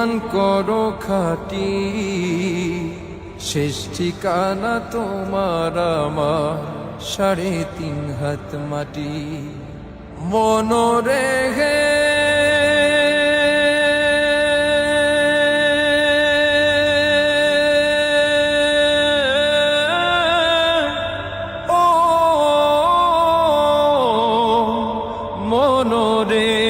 ইমান করো খাটি। শেষ ঠিকানা তোমার আমার সাড়ে তিন হাত মাটি। মনরে হে মনরে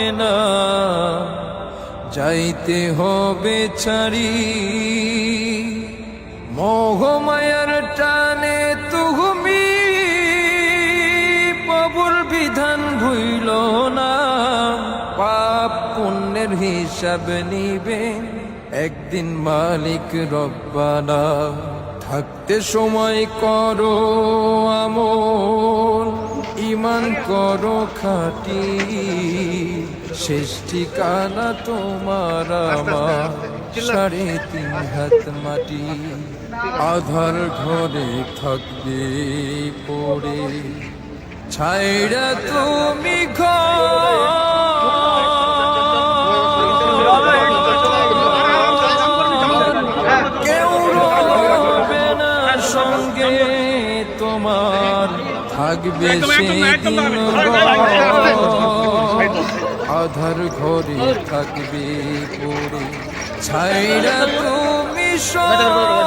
হবে না। যাইতে হবে ছাড়ি। মোহমায়ার টানে তুমি প্রভুর বিধান ভুইল না। পাপ পুণ্যের হিসাব নিবে একদিন মালিক রব্বানা। থাকতে সময় করো আমল। ইমান করো খাটি। শেষ ঠিকানা তোমার আমার। সাড়ে তিন হাত মাটি। আধার ঘরে থাকবে পড়ে। ছাইরা তুমি ঘর। কেউ সঙ্গে তোমার থাকবে আধার ঘরে থাকবে পড়ে ছাইরা তুমি সব